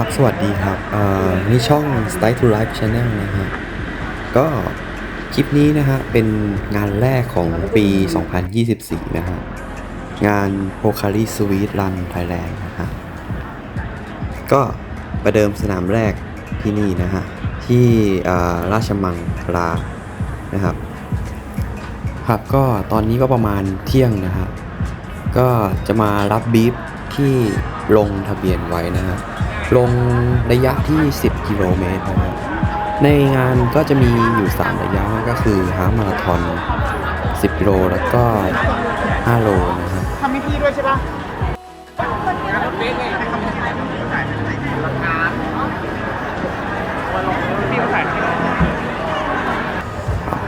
ครับ สวัสดีครับอ่อนี่ช่อง Style to Life Channel นะฮะก็คลิปนี้นะฮะ เป็นงานแรกของปี 2024 นะฮะ งาน p o c a r i Sweet Run Thailand นะฮะ ก็ประเดิมสนามแรกที่นี่นะฮะ ที่อ่าราชมังคลานะครับ ครับก็ตอนนี้ก็ประมาณเที่ยงนะฮะ ก็จะมารับบีฟที่ลงทะเบียนไว้นะฮะ ลงระยะที่ 10 กิโลเมตรนะฮะในงานก็จะมีอยู่ 3 ระยะก็คือฮาล์ฟมาราธอน 10 กิโล แล้วก็ 5 โลนะครับทำให้พี่ด้วยใช่ปะ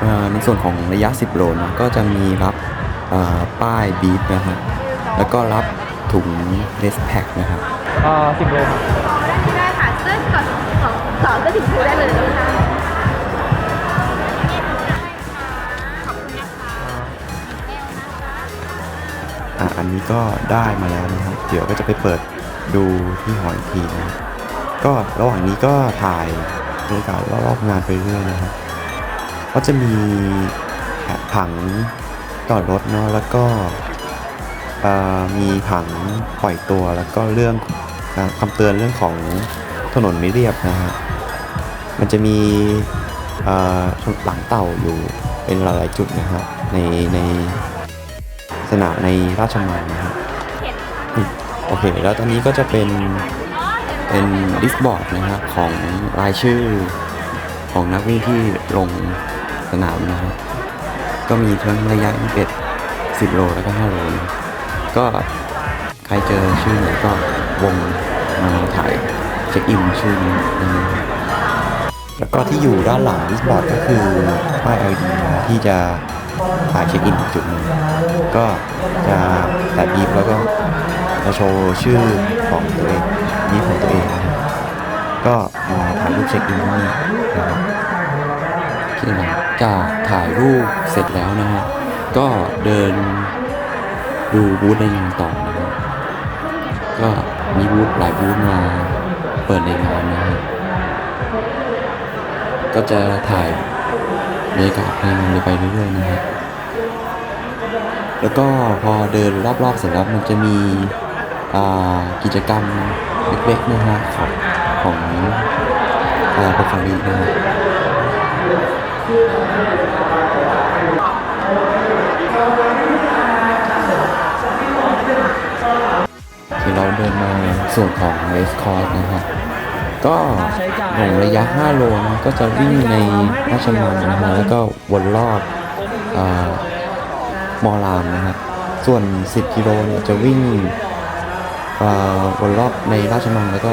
เอ่อในส่วนของระยะ 10 โลนะก็จะมีรับเอ่อป้ายบีฟนะฮะแล้วก็รับถุงเลสแพ็คนะครับอ่าสิบโลได้ ก็ถึงซื้อได้เลยนะคะอะอันนี้ก็ได้มาแล้วนะครับ เดี๋ยวก็จะไปเปิดดูที่หออีกทีนะก็ระหว่างนี้ก็ถ่ายบรรยากาศรอบๆงานไปเรื่อยนะครับก็จะมีผังจอดรถเนาะแล้วก็เอ่อมีผังปล่อยตัวแล้วก็เรื่องอ่าคำเตือนเรื่องของถนนไม่เรียบนะฮะ มันจะมีหลังเต่าอยู่เป็นหลายๆจุดนะฮะในในสนามในราชมังนะครับโอเค แล้วตอนนี้ก็จะเป็นเป็นดิสบอร์ดนะครับของรายชื่อของนักวิ่งที่ลงสนามนะครับก็มีทั้งระยะ21 10 โลแล้วก็ 5 โลนะก็ใครเจอชื่อไหนก็วงมาถ่ายเช็คอินชื่อนี้นะ แล้วก็ที่อยู่ด้านหลังดิสบอร์ดก็คือป้าย LED นะที่จะถ่ายเช็คอินอีกจุดหนึ่งก็จะแต่บีบแล้วก็จะโชว์ชื่อของตัวเองนี้ของตัวเองนะครับก็มาถ่ายรูปเช็คอินที่นี่นะครับที่หลังจากถ่ายรูปเสร็จแล้วนะฮะก็เดินดูบูธในงานต่อนะครับก็มีบูธหลายบูธมาเปิดในงานนะฮะ ก็จะถ่ายบรรยากาศในงานไปเรื่อยๆนะฮะแล้วก็พอเดินรอบๆเสร็จแล้วมันจะมีกิจกรรมเล็กๆนะฮะของของอพวกคารีนะฮะที่เราเดินมาส่วนของเรสคอร์สนะค รับก็ลงระยะ 5 โลนะก็จะวิ่งในราชมังนะฮะแล้วก็วนรอบอมอรามนะครับส่วน 10 กิโลเนี่ยจะวิ่งวนรอบในราชมังแล้วก็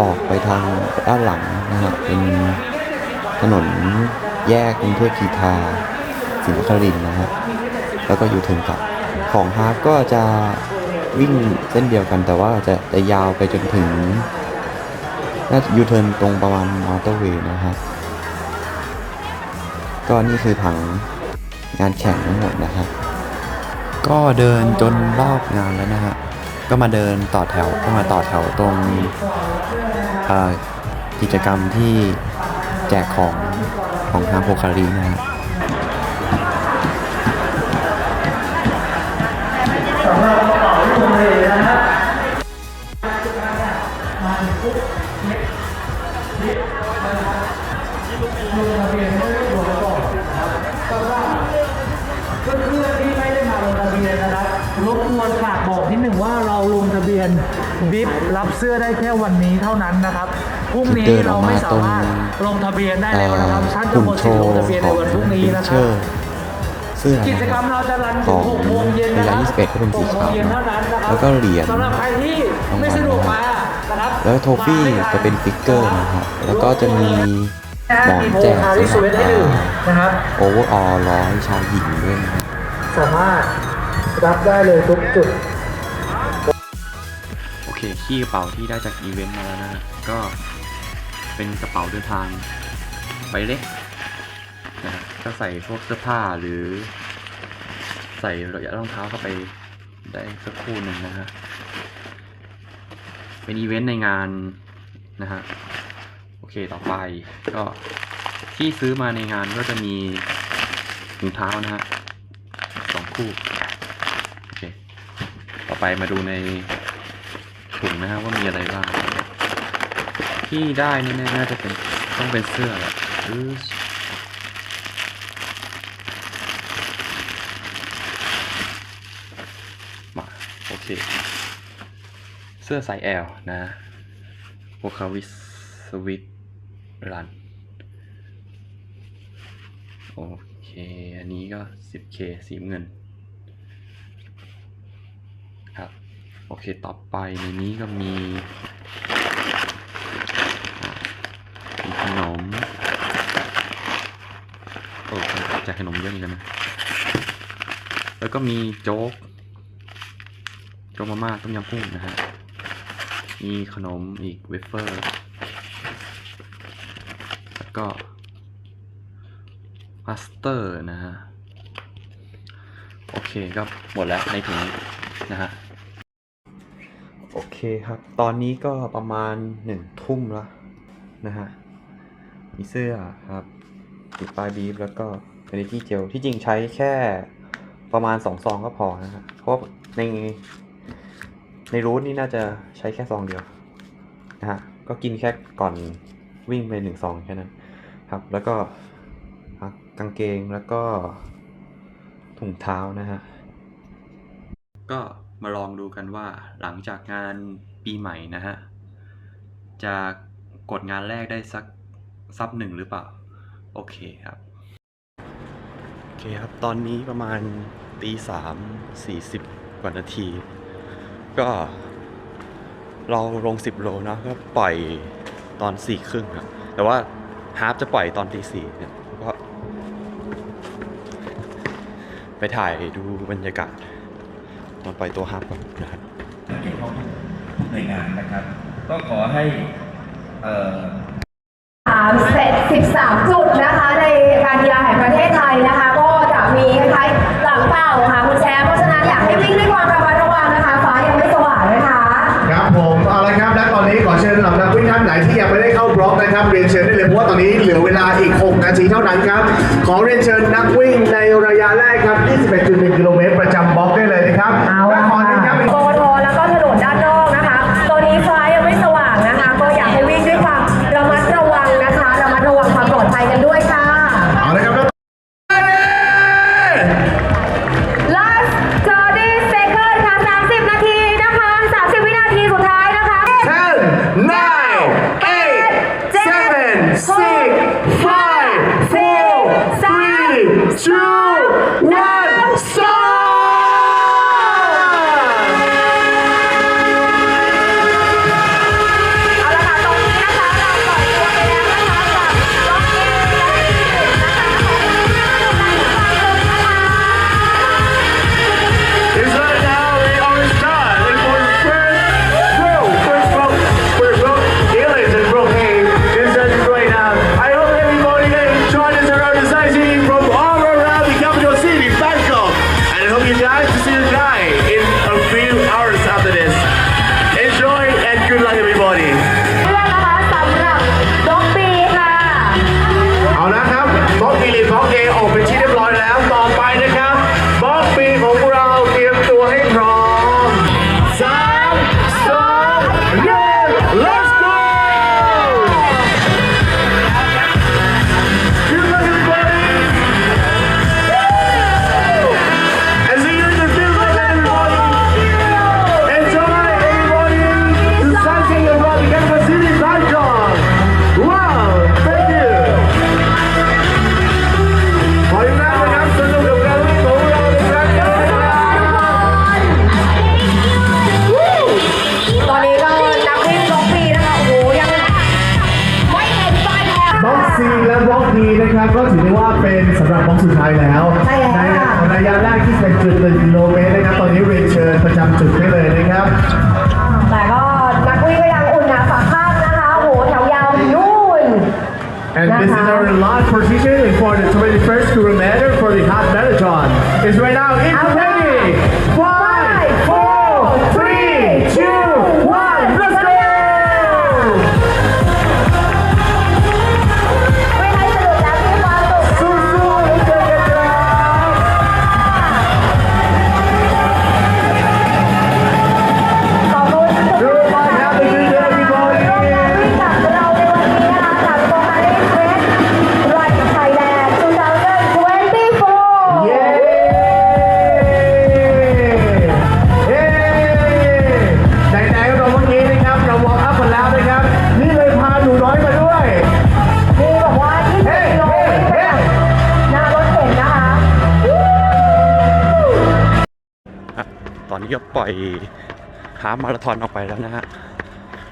ออกไปทางด้านหลังนะฮะเป็นถนนแยกกรุงเทพกีทาศรีนครินทร์นะฮะแล้วก็ยูเทิร์นกลับของฮาร์ฟก็จะวิ่งเส้นเดียวกันแต่ว่าจะจะยาวไปจนถึง น่าจะยูเทิร์นตรงประมาณมอเตอร์เวย์นะครับก็นี่คือผังงานแข่งทั้งหมดนะครับ ก็เดินจนรอบงานแล้วนะฮะ ก็มาเดินต่อแถวก็มาต่อแถวตรงกิจกรรมที่แจกของของทางโพคารีนะฮะ รับรบกวนฝากบอกนิดหนึ่งว่าเราลงทะเบียนบิฟรับเสื้อได้แค่วันนี้เท่านั้นนะครับพรุ่งนี้เดินอเราอกมาไม่สามารถตรงลงทะเบียนได้แล้วนะครับท่านจะหุ่นหมดโชสิทธิ์ลว์งทะเบียนขในองวันพรุ่งนี้พินะคเชรัอบร์เสื้อกิจกรรมเราจะรันถึง6โมงเย็นนะครับของระยะ21ก็เป็นสีขาว6โมงเย็นเท่านั้นนะครับแล้วก็เหรียญสำหรับใครที่ไม่สะดวกมานะครับแล้วโทฟี่จะเป็นฟิกเกอร์นะครับแล้วก็จะมีหมอนแจกคาริสเวทให้ดื่มนะครับโอเวอร์ออลร้อยชายหญิงด้วยนะครับสามารถ รับได้เลยทุกจุด โอเค ขี้กระเป๋าที่ได้จากอีเวนต์มาแล้วนะฮะก็เป็นกระเป๋าเดินทางใบเล็กนะฮะก็ใส่พวกเสื้อผ้าหรือ ใส่ระยะรองเท้าเข้าไปได้สักคู่หนึ่งนะฮะเป็นอีเวนต์ในงานนะฮะโอเคต่อไปก็ที่ซื้อมาในงานก็จะมีถุงเท้านะฮะสองคู่ ต่อไปมาดูในถุงนะฮะว่ามีอะไรบ้าง ที่ได้แน่น่าจะเป็นต้องเป็นเสื้อแหละมาโอเค เสื้อไซส์ L นะโวคาวิสสวิตรันโอเค อันนี้ก็ 10k สีเงิน ครับ โอเคต่อไปในนี้ก็มีมีขนมโอ้แจกขนมเยอะเหมือนกันนะแล้วก็มีโจ๊ก โจ๊กมาม่าต้มยำกุ้งนะฮะมีขนมอีกเวเฟอร์ แล้วก็พาสเตอร์นะฮะ โอเคก็หมดแล้วในถุงนะฮะ คครับ ตอนนี้ก็ประมาณหนึ่งทุ่มแล้วนะฮะ มีเสื้อครับติดปลายบีฟแล้วก็เฟนิตี้เจลที่จริงใช้แค่ประมาณสองซองก็พอนะฮะ เพราะในในรูทนี่น่าจะใช้แค่ซองเดียวนะฮะ ก็กินแค่ก่อนวิ่งไปหนึ่งซองแค่นั้นครับ แล้วก็กางเกงแล้วก็ถุงเท้านะฮะ ก็ มาลองดูกันว่าหลังจากงานปีใหม่นะฮะ จะกดงานแรกได้สักซับหนึ่งหรือเปล่า โอเคครับ โอเคครับ ตอนนี้ประมาณตีสามสี่สิบกว่านาที ก็เราลงสิบโลนะก็ปล่อยตอนสี่ครึ่งครับ แต่ว่าฮาร์ฟจะปล่อยตอนตีสี่เนี่ยก็ไปถ่ายดูบรรยากาศ ตอนปล่อยตัวฮาร์ฟก่อนนะครับเกี่ยวข้องทุกหน่วยงานนะครับ ก็ขอให้เอ่อสามเซต13จุดนะคะ ในการกีฬาแห่งประเทศไทยนะคะ ก็จะมีคล้ายๆหลังเป่าค่ะคุณแชมป์เพราะฉะนั้นอยากให้วิ่งด้วยความระมัดระวังนะคะฟ้ายังไม่สว่างนะคะครับผมเอาละครับและตอนนี้ขอเชิญเหล่านักวิ่งท่านไหนที่ยังไม่ได้เข้าบล็อกนะครับเรียนเชิญได้เลยเพราะว่าตอนนี้เหลือเวลาอีก 6 นาทีเท่านั้นครับขอเรียนเชิญนักวิ่งในระยะแรกครับ 21.1 กิโลเมตร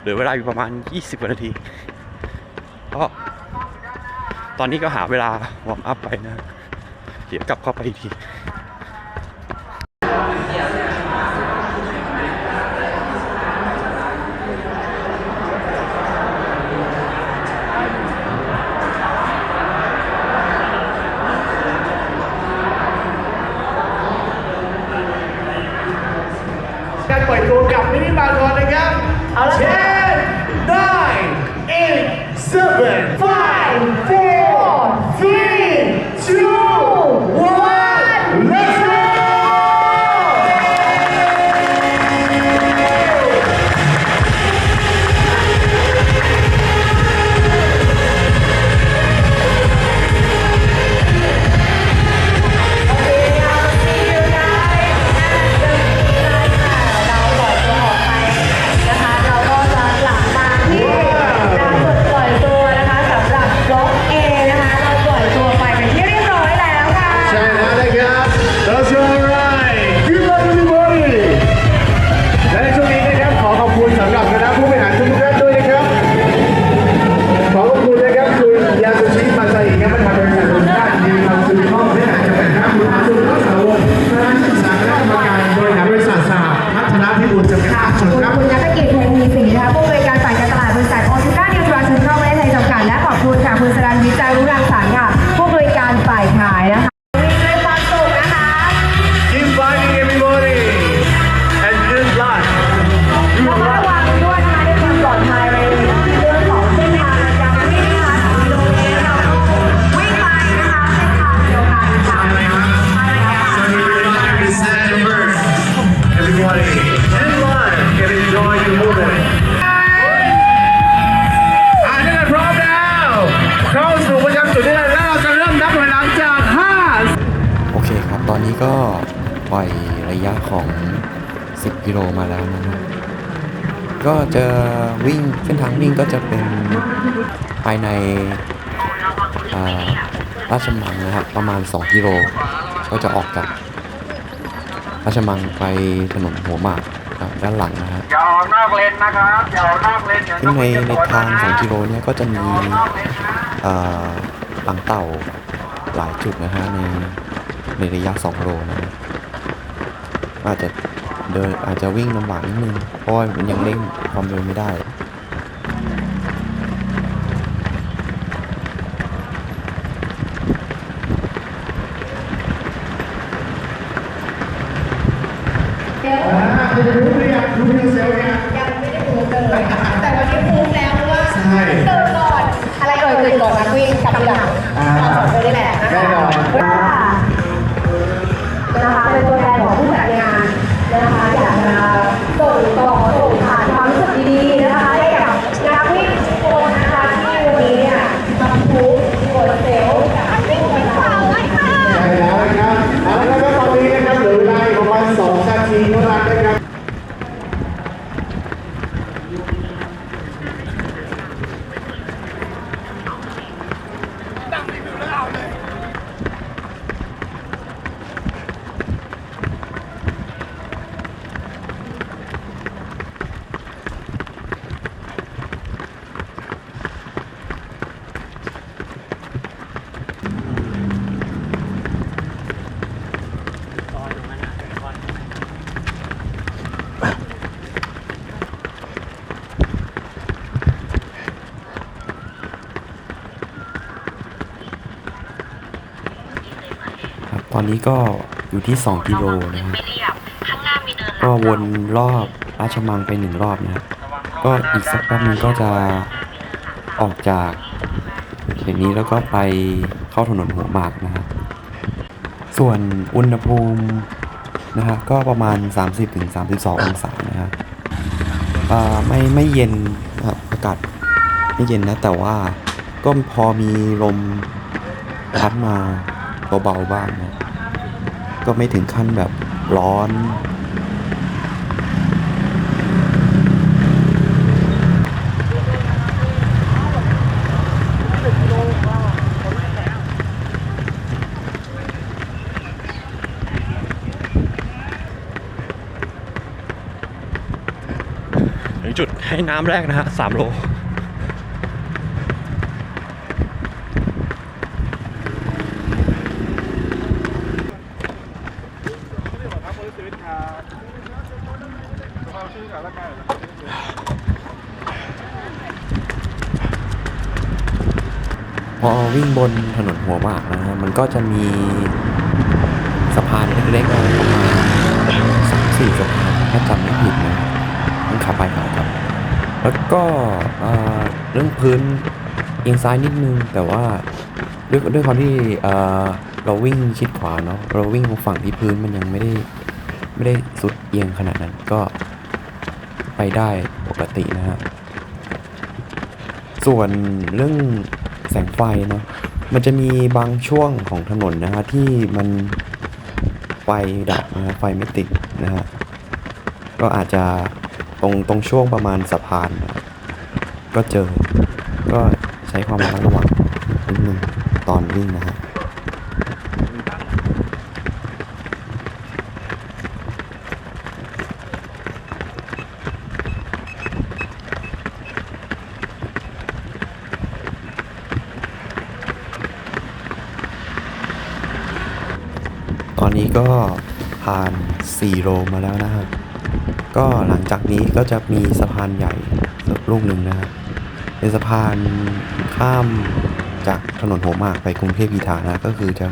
หลือเวลาอยู่ประมาณ 20กว่านาทีก็ตอนนี้ก็หาเวลาวอร์มอัพไปนะ เดี๋ยวกลับเข้าไปอีกที นิ่งก็จะเป็นภายในราชมังนะครับ ประมาณ 2 กิโล ก็จะออกจากราชมังไปถนนหัวหมากด้านหลังนะฮะครับอย่ในในทางสองกิโลเนี่ยก็จะมีปังเต่าหลายจุดนะฮะในในระยะ 2 โลนะอาจจะเดินอาจจะวิ่งลำบากนิดนึงเพราะมันยังเร่งความเร็วไม่ได้ นี้ก็อยู่ที่ 2 กิโลนะครับก็วนรอบราชมังไปหนึ่งรอบนะครับก็อีกสักแป๊บนึงก็จะออกจากเขตนี้แล้วก็ไปเข้าถนนหัวหมากนะครับส่วนอุณหภูมินะฮะก็ประมาณ 30-32 องศานะครับไม่ไม่เย็นครับอากาศไม่เย็นนะแต่ว่าก็พอมีลมพัดมาเบาๆบ้างนะ ก็ไม่ถึงขั้นแบบร้อนถึงจุดให้น้ำแรกนะฮะสามโล วิ่งบนถนนหัวหมากนะฮะมันก็จะมีสะพานเล็กๆอะไรประมาณสามสี่สะพานถ้าจำไม่ผิดนะมันขับไปขับกลับแล้วก็เรื่องพื้นเอียงซ้ายนิดนึงแต่ว่าด้วยด้วยความที่เราวิ่งชิดขวาเนาะเราวิ่งตรงฝั่งที่พื้นมันยังไม่ได้ไม่ได้สุดเอียงขนาดนั้นก็ไปได้ปกตินะฮะส่วนเรื่อง แสงไฟเนาะมันจะมีบางช่วงของถนนนะฮะที่มันไฟดับนะฮะไฟไม่ติดนะฮะก็อาจจะตรงตรงช่วงประมาณสะพานนะก็เจอ ก็ใช้ความระมัดระวังนิดนึงตอนวิ่งนะฮะ ก็ผ่าน 4 โลมาแล้วนะครับ ก็หลังจากนี้ก็จะมีสะพานใหญ่ลูกหนึ่งนะครับเป็นสะพานข้ามจากถนนหัวหมากไปกรุงเทพีทานะก็คือจะ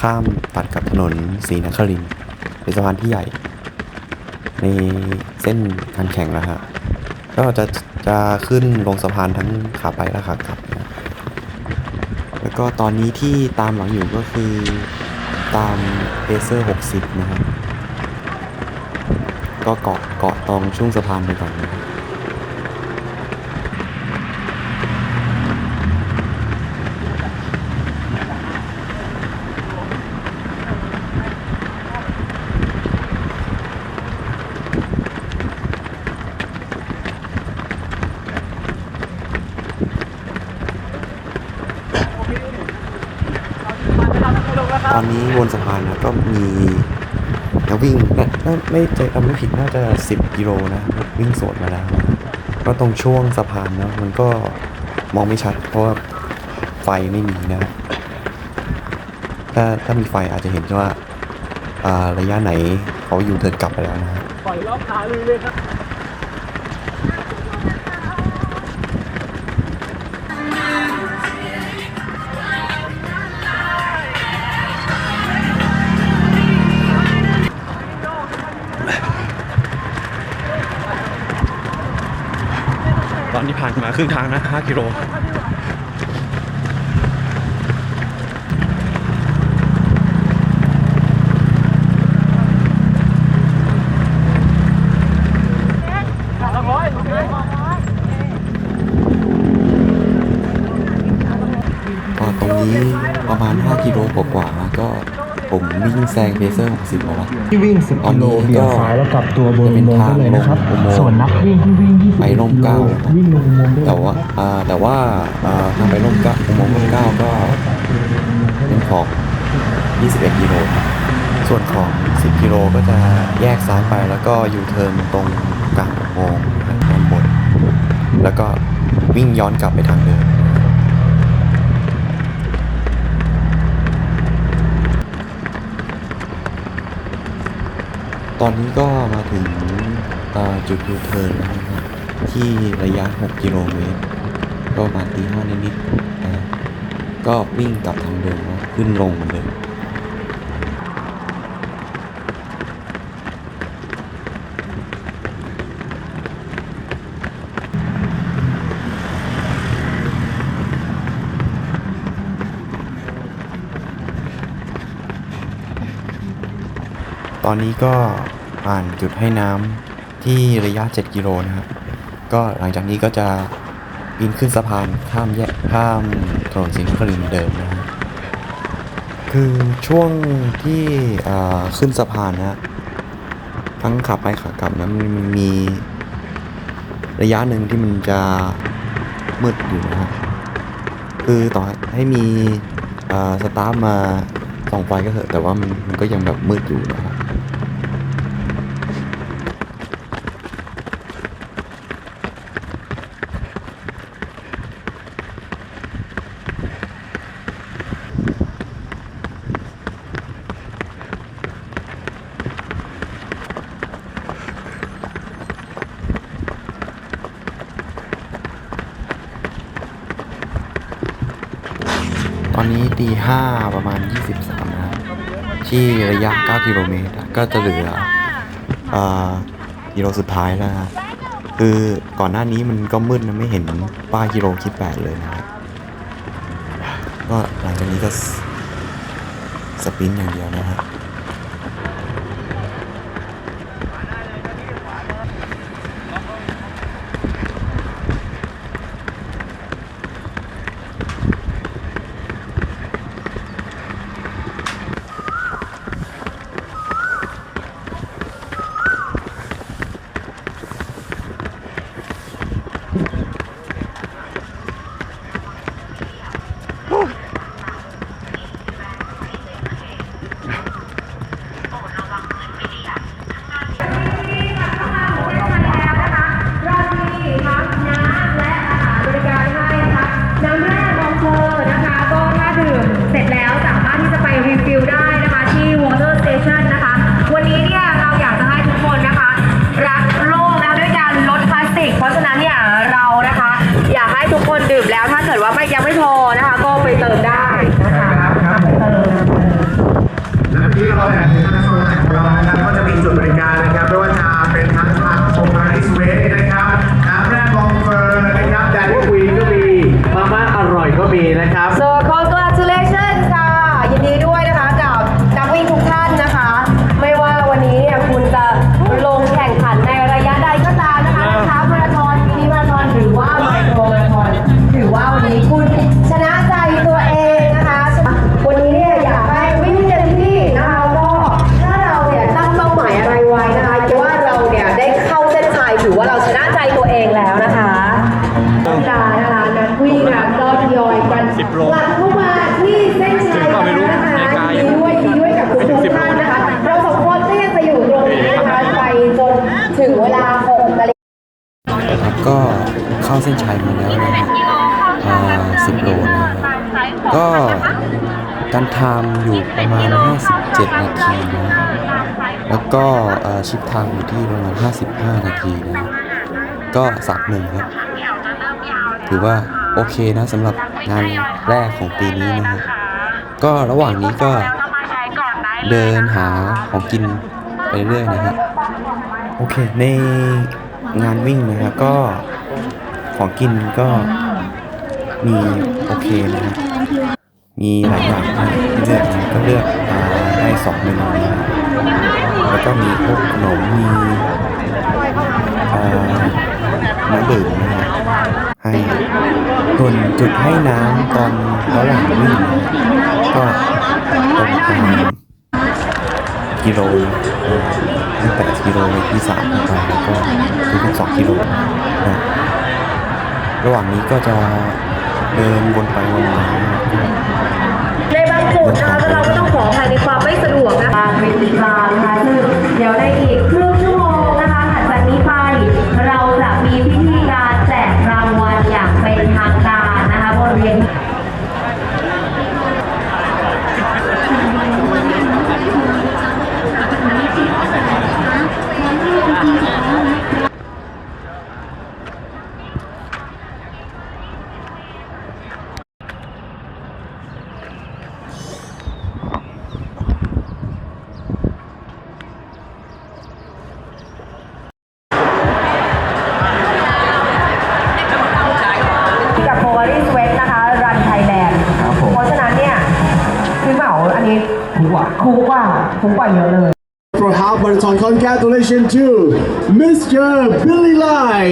ข้ามตัดกับถนนศรีนครินเป็นสะพานที่ใหญ่ ในเส้นการแข่งแล้วฮะก็จะจะขึ้นลงสะพานทั้งขาไปและขากลับ แล้วก็ตอนนี้ที่ตามหลังอยู่ก็คือ ตามเอเซอร์60 นะครับ ก็เกาะเกาะตรงช่วงสะพานไปก่อนนะครับ ตอนนี้บนสะพานนะก็มีนักวิ่ง นะน่าไม่ใจจำไม่ผิดน่าจะ 10 กิโลนะวิ่งสวนมาแล้วนะก็ตรงช่วงสะพานนะมันก็มองไม่ชัด เพราะว่าไฟไม่มีนะ ถ้าถ้ามีไฟอาจจะเห็นว่าอ่าระยะไหนเขาอยู่เดินกลับไปแล้วนะฮะปล่อยรอบขาเลยเลยครับ รึ่งทางนะ 5 กิโลตรงนี้ประมาณ 5 กิโลกว่าๆก็ ผมวิ่งแซงเพเซอร์60แล้ววะ ที่วิ่ง 10กิโลเบี่ยงซ้ายแล้วกลับตัวบนอุโมงค์ได้เลยนะครับอุโมงค์ส่วนนักวิ่งที่วิ่ง20ไปร่มเกล้าวิ่งลงอุโมงค์ได้แต่ว่าอ่าแต่ว่าอ่าทางไปร่มเกล้าอุโมงค์ร่มเกล้าก็เป็นของ 21 กิโลครับส่วนของ 10 กิโลก็จะแยกซ้ายไปแล้วก็ยูเทิร์นตรงกลางอุโมงค์ด้านบน แล้วก็วิ่งย้อนกลับไปทางเดิม ตอนนี้ก็มาถึงจุดยูเทิร์นแล้วนะครับที่ระยะ 6 กิโลเมตร ก็มาตีห้านิดๆนะก็วิ่งกลับทางเดิมขึ้นลงเหมือนเดิมต อนนี้ก็ผ่านจุดให้น้ำที่ระยะ 7 กิโลนะครับก็หลังจากนี้ก็จะปีนขึ้นสะพานข้ามแยกข้ามถนนสิงห์คลินทร์เดิมนะฮะคือช่วงที่ขึ้นสะพานนะทั้งขับไปขากลับนะมันมันมีระยะหนึ่งที่มันจะมืดอยู่นะฮะคือต่อให้มีสตาฟมาส่องไฟก็เถอะแต่ว่ามันก็ยังแบบมืดอยู่นะครับ 5 ประมาณ 23นะครัที่ระยะ 9 กิโลเมตร ก็จะเหลืออกิโลสุดท้ายแล้วนะคือก่อนหน้านี้มันก็มืดนะไม่เห็นป้ายกิโลคิดแปดเลยนะครัก็หลังจากนี้ก็สปินอย่างเดียวนะฮะ การไทม์อยู่ประมาณ 57 นาทีนะแล้วก็ชิปไทม์อยู่ที่ประมาณ 55 นาทีนะก็สักหนึ่งครับ ถือว่าโอเคนะสำหรับงานแรกของปีนี้นะฮะก็ระหว่างนี้ก็เดินหาของกินไปเรื่อยนะฮะโอเค ในงานวิ่งนะครับก็ของกินก็มีโอเคนะครับ มีหลายอย่างให้เลือกก็เลือกมาได้สองเมนูนะครับแล้วก็มีพวกขนมมีน้ำดื่มนะให้ส่วนจุดให้น้ำตอนระหว่างวิ่งก็ตรงประมาณกิโลเอ่อตั้งแต่กิโลที่สามไปแล้วก็ทุกๆสองกิโลนะระหว่างนี้ก็จะ เดินวนไปวนมานะครับในบางจุดนะคะเราก็ต้องขออภัยในความไม่สะดวกนะคะเป็นอีกลางนะคะซึ่งเดี๋ยวในอีกครึ่งชั่วโมงนะคะหลังจากนี้ไปเราจะมีพิธีการแจกรางวัลอย่างเป็นทางการนะคะบนเวที มกว่าคุ้มกว่าเยอะเลย For half marathon, congratulations to Mr. Billy Lai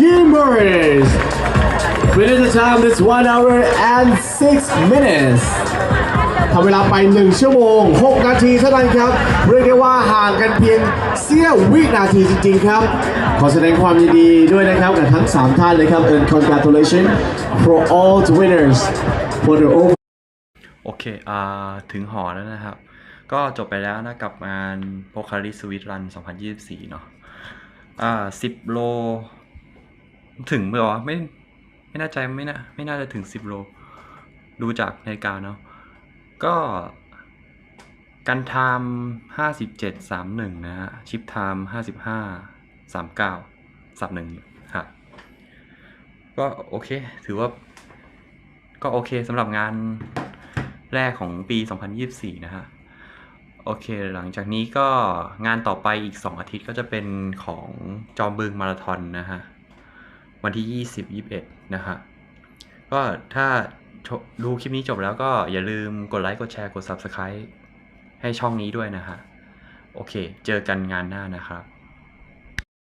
Yimmers. Within the time, that's 1 hour and 6 minutes. ทำเวลาไป 1 ชั่วโมง 6 นาทีเท่านั้นครับ เรียกได้ว่าห่างกันเพียงเสี้ยววินาทีจริง ๆ ครับ ขอแสดงความยินดีด้วยนะครับกับทั้ง 3 ท่านเลยครับ and congratulations for all the winners for the over โอเค อ่า ถึงหอแล้วนะครับ ก็จบไปแล้วนะกับงานโพคาริสวิตรัน 2024 เนาะอ่า 10 โล ถึงไหมวะไม่ไม่แน่ใจไม่น่าไม่น่าจะถึง 10 โล ดูจากนาฬิกาเนาะก็กันไทม์57 31 นะฮะ ชิปไทม์55 39 31ครับก็โอเค ถือว่า ก็โอเคสำหรับงานแรกของปี 2024 นะฮะ โอเค หลังจากนี้ก็งานต่อไปอีก 2 อาทิตย์ก็จะเป็นของจอมบึงมาราธอนนะฮะ วันที่ 20 21 นะฮะ ก็ถ้าดูคลิปนี้จบแล้วก็อย่าลืมกดไลค์ กดแชร์ กด Subscribe ให้ช่องนี้ด้วยนะฮะ โอเค เจอกันงานหน้านะครับ